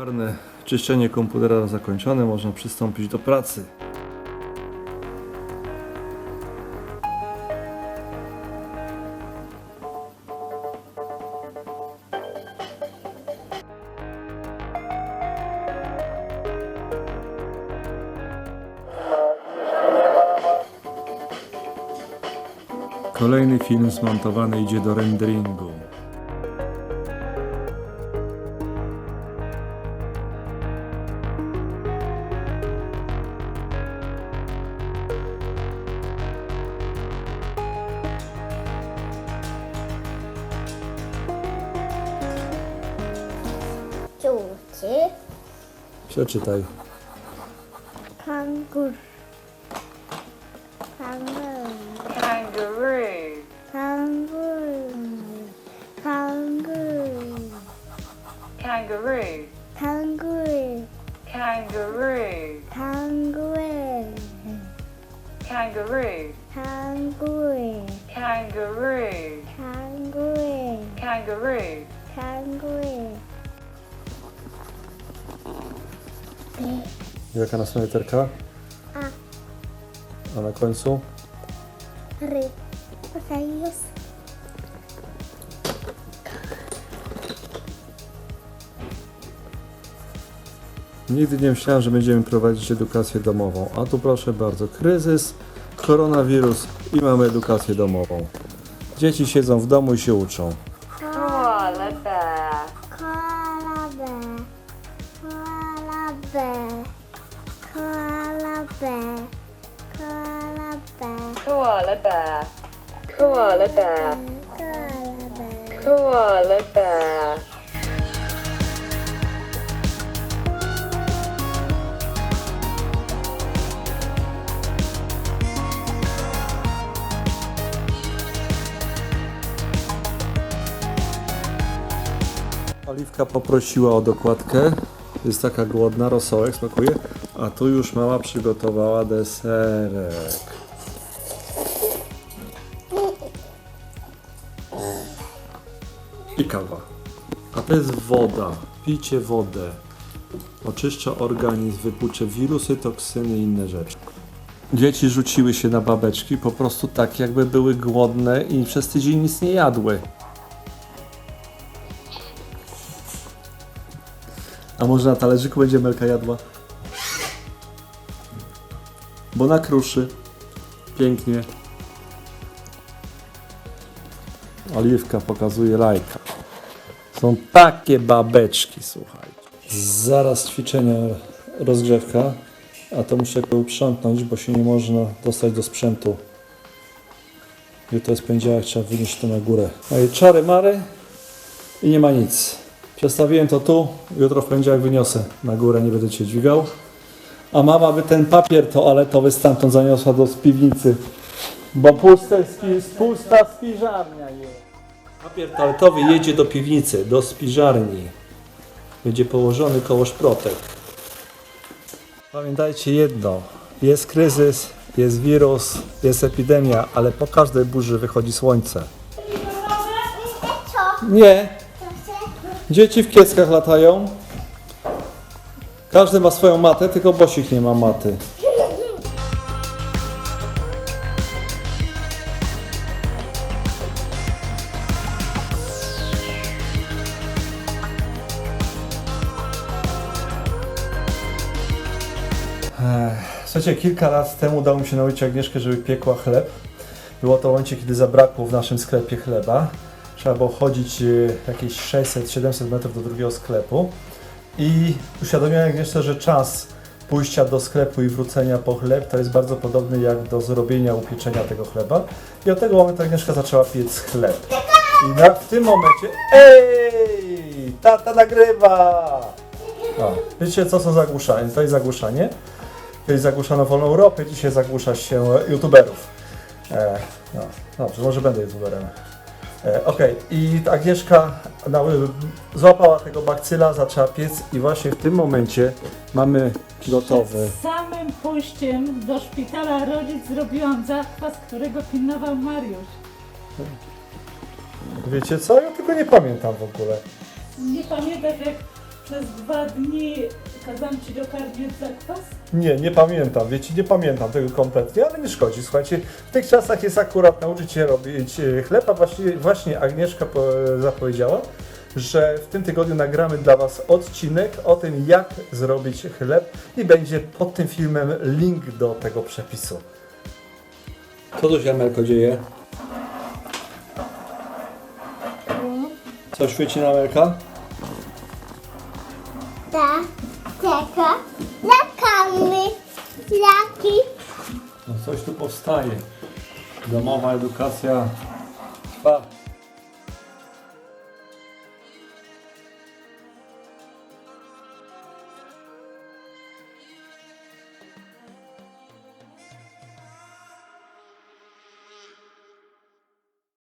Regularne czyszczenie komputera zakończone, można przystąpić do pracy. Kolejny film zmontowany idzie do renderingu. Przeczytaj. Kangur. Kangur. Kangaroo. Kangaroo. Kangaroo. Kangaroo. Kangaroo. Kangaroo. Kangaroo. Kangaroo. Kangaroo. Kangaroo. Kangaroo. Kangaroo. Kangaroo. Jaka następna literka? A. A na końcu? Ry. Okej, jest. Nigdy nie myślałem, że będziemy prowadzić edukację domową. A tu proszę bardzo, kryzys, koronawirus i mamy edukację domową. Dzieci siedzą w domu i się uczą. Koala bear. Koala bear. Koala bear. Koala bear. Koala bear. Koala bear. Oliwka poprosiła o dokładkę. Jest taka głodna, rosołek smakuje. A tu już mama przygotowała deserek. I kawa. A to jest woda. Pijcie wodę. Oczyszcza organizm, wypłucze wirusy, toksyny i inne rzeczy. Dzieci rzuciły się na babeczki po prostu tak, jakby były głodne i przez tydzień nic nie jadły. A może na talerzyku będzie Melka jadła? Bo na kruszy. Pięknie. Oliwka pokazuje lajka. Są takie babeczki, słuchajcie. Zaraz ćwiczenia, rozgrzewka. A to muszę go uprzątnąć, bo się nie można dostać do sprzętu. Jutro jest poniedziałek, trzeba wynieść to na górę. No i czary mary i nie ma nic. Przestawiłem to tu, jutro w poniedziałek wyniosę na górę, nie będę cię dźwigał. A mama by ten papier toaletowy stamtąd zaniosła do piwnicy. Bo puste, spi, pusta spiżarnia jest. Papier toaletowy jedzie do piwnicy, do spiżarni. Będzie położony koło szprotek. Pamiętajcie jedno. Jest kryzys, jest wirus, jest epidemia, ale po każdej burzy wychodzi słońce. Nie, Dzieci w kieckach latają. Każdy ma swoją matę, tylko Bosik nie ma maty. Słuchajcie, kilka lat temu udało mi się nauczyć Agnieszkę, żeby piekła chleb. Było to w momencie, kiedy zabrakło w naszym sklepie chleba. Trzeba było chodzić e, jakieś 600-700 metrów do drugiego sklepu. I uświadomiłem Agnieszce, że czas pójścia do sklepu i wrócenia po chleb to jest bardzo podobny jak do zrobienia, upieczenia tego chleba. I od tego momentu Agnieszka zaczęła piec chleb. I na, w tym momencie... Ej! Tata nagrywa! O, wiecie co są zagłuszanie? To jest zagłuszanie. Kiedyś zagłuszano wolną Europę, dzisiaj zagłusza się youtuberów. E, no, dobrze, może będę youtuberem. E, Okej, i Agnieszka na, złapała tego bakcyla, zaczęła piec i właśnie w tym momencie mamy gotowy. Przed samym pójściem do szpitala rodzic zrobiłam zakwas, którego pilnował Mariusz. Wiecie co? Ja tylko nie pamiętam w ogóle. Nie pamiętasz jak przez dwa dni kazałam ci dokarmiać zakwas? Nie, nie pamiętam, wiecie, nie pamiętam tego kompletnie, ale nie szkodzi. Słuchajcie, w tych czasach jest akurat nauczyć się robić e, chleb, a właśnie, właśnie Agnieszka po, zapowiedziała, że w tym tygodniu nagramy dla Was odcinek o tym, jak zrobić chleb i będzie pod tym filmem link do tego przepisu. Co tu się, Amelko, dzieje? Co świeci na Amelka? Tak, tego, lakamy, laki, No coś tu powstaje. Domowa edukacja trwa.